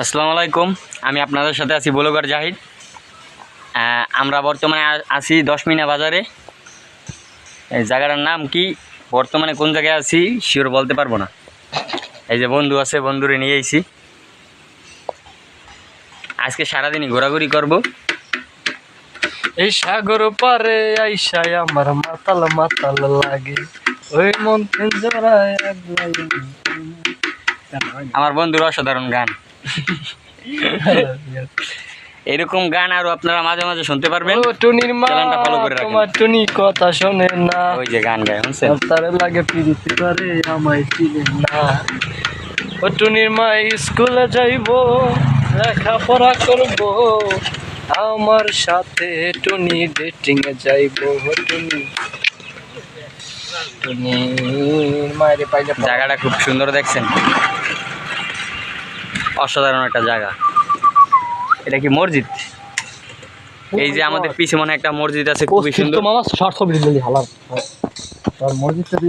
আসসালামু আলাইকুম। আমি আপনাদের সাথে আছি বলগর জাহিদ। আহ, আমরা বর্তমানে আছি দশমিনা বাজারে। এই জায়গাটার নাম কি? বর্তমানে কোন জায়গায় আছি? শিওর বলতে পারব না। এই যে বন্ধু আছে বন্ধুরে নিয়ে এসেছি আজকে সারাদিনই ঘোরাঘুরি করব। এই সাগর পারে আইসায় আমার মাতাল মাতাল লাগে। ওই মন জোড়ায় আমার বন্ধুর অসাধারণ গান। এরকম গান আরও আপনারা মাঝে মাঝে শুনতে পারবেন। টুনির মা follow করে। তোমার টুনি কথা শোনে না। ওই যে গান গায় শুনছেন? তারে লাগে পিরিতি করে আমায় চিনে না। ও টুনির মা স্কুলে যাইব লেখাপড়া করব। আমার সাথে টুনি ডেটিং এ যাইব। ও টুনি। টুনির মায়ের পাইলে জায়গাটা খুব সুন্দর দেখছেন। অসাধারণ একটা জায়গা। এটা কি মসজিদ? এই যে আমাদের পিছনে একটা মসজিদ আছে খুবই সুন্দর। মামা শর্ট ছবি হালার তার মসজিদটা